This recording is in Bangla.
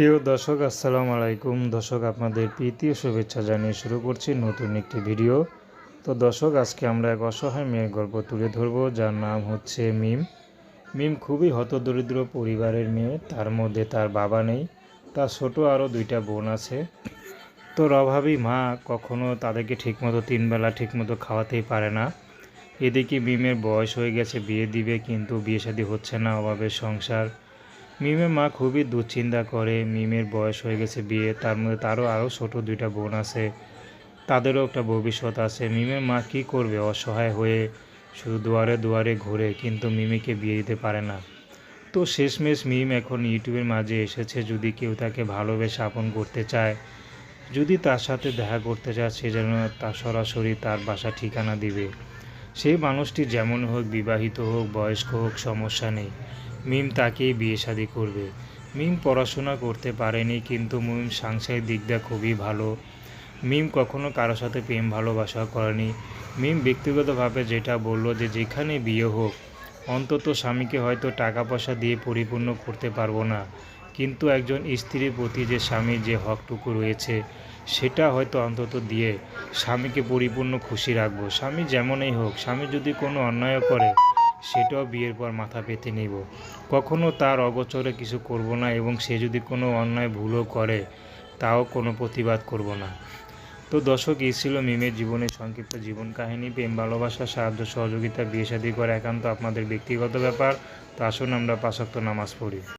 প্রিয় দর্শক, আসসালামু আলাইকুম। দর্শক, আপনাদের প্রীতি শুভেচ্ছা জানিয়ে শুরু করছি নতুন একটি ভিডিও। তো দর্শক, আজকে আমরা এক অসহায় মেয়ের গল্প তুলে ধরব, যার নাম হচ্ছে মিম। মিম খুবই হতদরিদ্র পরিবারের মেয়ে, তার মধ্যে তার বাবা নেই, তার ছোট আরও দুইটা বোন আছে। তোর অভাবী মা কখনো তাদেরকে ঠিকমতো তিনবেলা ঠিকমতো খাওয়াতেই পারে না। এদিকে মিমের বয়স হয়ে গেছে, বিয়ে দিবে, কিন্তু বিয়ে শাদী হচ্ছে না, অভাবের সংসার। মিমের মা খুবই দুশ্চিন্তা করে। মিমের বয়স হয়ে গেছে বিয়ে, তার মধ্যে তারও আরও ছোট দুইটা বোন আছে, তাদেরও একটা ভবিষ্যৎ আছে। মিমের মা কী করবে? অসহায় হয়ে শুধু দুয়ারে দুয়ারে ঘুরে, কিন্তু মিমিকে বিয়ে দিতে পারে না। তো শেষমেশ মিম এখন ইউটিউবের মাঝে এসেছে, যদি কেউ তাকে ভালোবেসে আপন করতে চায়, যদি তার সাথে দেখা করতে চায়, সে যেন তার সরাসরি তার বাসা ঠিকানা দিবে। সেই মানুষটি যেমন হোক, বিবাহিত হোক, বয়স্ক হোক, সমস্যা নেই। মিম তাকেই বিয়ে শাদি করবে। মিম পড়াশোনা করতে পারেনি, কিন্তু মিম সাংসারিক দিকটা খুবই ভালো। মিম কখনো কারও সাথে প্রেম ভালোবাসা করেনি। মিম ব্যক্তিগতভাবে যেটা বলল যে যেখানে বিয়ে হোক, অন্তত স্বামীকে হয়তো টাকা পয়সা দিয়ে পরিপূর্ণ করতে পারব না। কিন্তু একজন স্ত্রীর প্রতি যে স্বামীর যে হকটুকু রয়েছে, সেটা হয়তো অন্তত দিয়ে স্বামীকে পরিপূর্ণ খুশি রাখব। স্বামী যেমনই হোক, স্বামী যদি কোনো অন্যায় করে সেটাও বিয়ের পর মাথা পেতে নেব। কখনো তার অগচরে কিছু করব না এবং সে যদি কোনো অন্যায় ভুলও করে, তাও কোনো প্রতিবাদ করব না। তো দর্শক, এই ছিল মিমের জীবনের সংক্ষিপ্ত জীবন কাহিনী। প্রেম, ভালোবাসা, সাহায্য, সহযোগিতা বিয়ে শাদী করা একান্ত আপনাদের ব্যক্তিগত ব্যাপার। তো আসুন আমরা পাশক্ত নামাজ পড়ি।